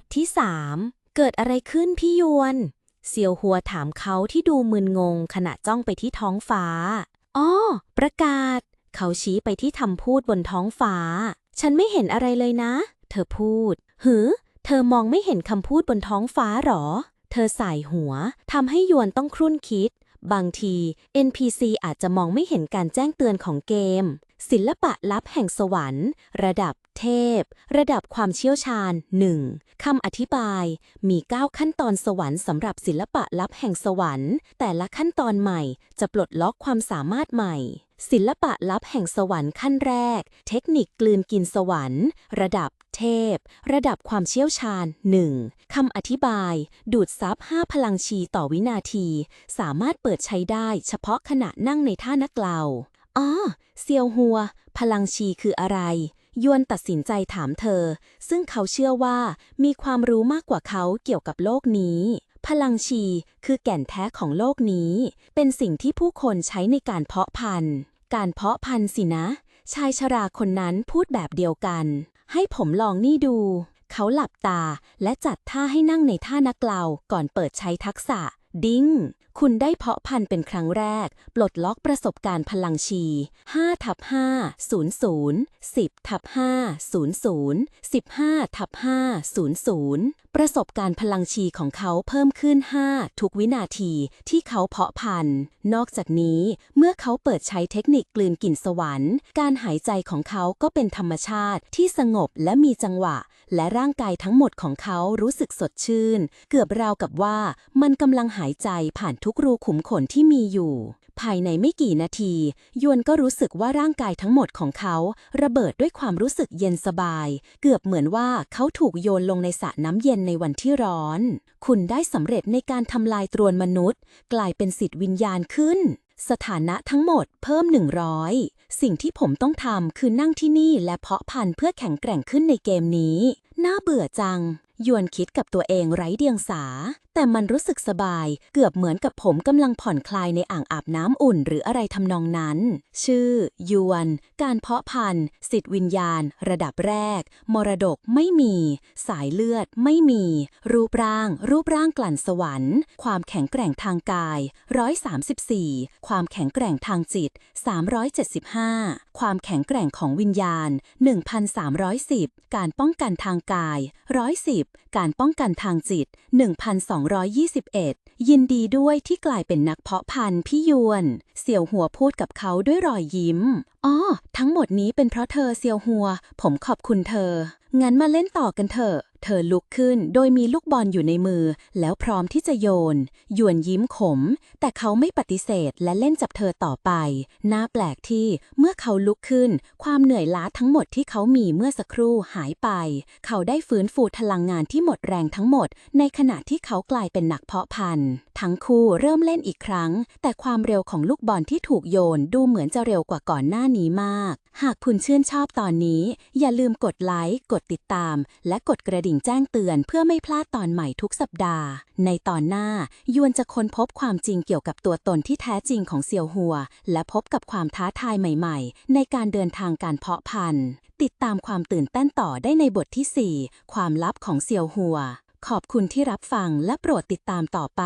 ทที่สามเกิดอะไรขึ้นพี่ยวนเซียวหัวถามเขาที่ดูมึนงงขณะจ้องไปที่ท้องฟ้า อ้อ ประกาศ เขาชี้ไปที่ทำพูดบนท้องฟ้า ฉันไม่เห็นอะไรเลยนะ เธอพูด หือ เธอมองไม่เห็นคำพูดบนท้องฟ้าหรอ เธอสายหัวทำให้ยวนต้องครุ่นคิด บางที NPC อาจจะมองไม่เห็นการแจ้งเตือนของเกม ศิลปะลับแห่งสวรรค์ ระดับเทพ ระดับความเชี่ยวชาญ 1. คำอธิบาย มี 9 ขั้นตอนสวรรค์สำหรับศิลปะลับแห่งสวรรค์ แต่ละขั้นตอนใหม่จะปลดล็อกความสามารถใหม่ ศิลปะลับแห่งสวรรค์ขั้นแรก เทคนิคกลืนกินสวรรค์ ระดับเทพ ระดับความเชี่ยวชาญ 1. คำอธิบาย ดูดซับ 5 พลังชีต่อวินาที สามารถเปิดใช้ได้เฉพาะขณะนั่งในท่านักเล่าอ๋อเซียวหัว พลังชีคืออะไร ยวนตัดสินใจถามเธอ ซึ่งเขาเชื่อว่ามีความรู้มากกว่าเขาเกี่ยวกับโลกนี้พลังชีคือแก่นแท้ของโลกนี้ เป็นสิ่งที่ผู้คนใช้ในการเพาะพันธุ์ การเพาะพันธุ์สินะ ชายชราคนนั้นพูดแบบเดียวกัน ให้ผมลองนี่ดู เขาหลับตาและจัดท่าให้นั่งในท่านักเลาก่อนเปิดใช้ทักษะ ดิ้ง คุณได้เพาะพันธุ์เป็นครั้งแรก ปลดล็อกประสบการณ์พลังชี5ทับ5 00 10ทับ5 00 15ทับ5 00 ประสบการณ์พลังชีของเขาเพิ่มขึ้น 5 ทุกวินาทีที่เขาเพาะพันธุ์ นอกจากนี้เมื่อเขาเปิดใช้เทคนิคกลืนกลิ่นสวรรค์ การหายใจของเขาก็เป็นธรรมชาติที่สงบและมีจังหวะ และร่างกายทั้งหมดของเขารู้สึกสดชื่น เกือบราวกับว่ามันกำลังหาายใจผ่านทุกรูขุมขนที่มีอยู่ ภายในไม่กี่นาที ยวนก็รู้สึกว่าร่างกายทั้งหมดของเขา ระเบิดด้วยความรู้สึกเย็นสบาย เกือบเหมือนว่าเขาถูกโยนลงในสระน้ำเย็นในวันที่ร้อน คุณได้สำเร็จในการทำลายตรวนมนุษย์ กลายเป็นสิทธิวิญญาณขึ้น สถานะทั้งหมดเพิ่ม 100 สิ่งที่ผมต้องทำคือนั่งที่นี่และเพาะพันธุ์เพื่อแข็งแกร่งขึ้นในเกมนี้ น่าเบื่อจัง ยวนคิดกับตัวเองไร้เดียงสา แต่มันรู้สึกสบาย เกือบเหมือนกับผมกำลังผ่อนคลายในอ่างอาบน้ำอุ่นหรืออะไรทำนองนั้น ชื่อ ยวน การเพาะพันธุ์สิทธิวิญญาณ ระดับแรก มรดกไม่มี สายเลือดไม่มี รูปร่าง รูปร่างกลั่นสวรรค์ ความแข็งแกร่งทางกาย 134 ความแข็งแกร่งทางจิต 375 ความแข็งแกร่งของวิญญาณ 1,310 การป้องกันทางกาย 110การป้องกันทางจิต 1,221 ยินดีด้วยที่กลายเป็นนักเพาะพันธุ์พี่ยวน เสี่ยวหัวพูดกับเขาด้วยรอยยิ้ม อ๋อ ทั้งหมดนี้เป็นเพราะเธอเซียวหัว ผมขอบคุณเธอ งั้นมาเล่นต่อกันเถอะ เธอลุกขึ้นโดยมีลูกบอลอยู่ในมือ แล้วพร้อมที่จะโยน หยวนยิ้มขม แต่เขาไม่ปฏิเสธและเล่นจับเธอต่อไป น่าแปลกที่เมื่อเขาลุกขึ้น ความเหนื่อยล้าทั้งหมดที่เขามีเมื่อสักครู่หายไป เขาได้ฟื้นฟูพลังงานที่หมดแรงทั้งหมด ในขณะที่เขากลายเป็นนักเพาะพันธุ์ทั้งคู่เริ่มเล่นอีกครั้ง แต่ความเร็วของลูกบอลที่ถูกโยนดูเหมือนจะเร็วกว่าก่อนหน้านี้มาก หากคุณชื่นชอบตอนนี้ อย่าลืมกดไลค์ กดติดตาม และกดกระดิ่งแจ้งเตือนเพื่อไม่พลาดตอนใหม่ทุกสัปดาห์ ในตอนหน้ายวนจะค้นพบความจริงเกี่ยวกับตัวตนที่แท้จริงของเซียวหัว และพบกับความท้าทายใหม่ๆ ในการเดินทางการเพาะพันธุ์ ติดตามความตื่นเต้นต่อได้ในบทที่ 4 ความลับของเซียวหัว ขอบคุณที่รับฟังและโปรดติดตามต่อไป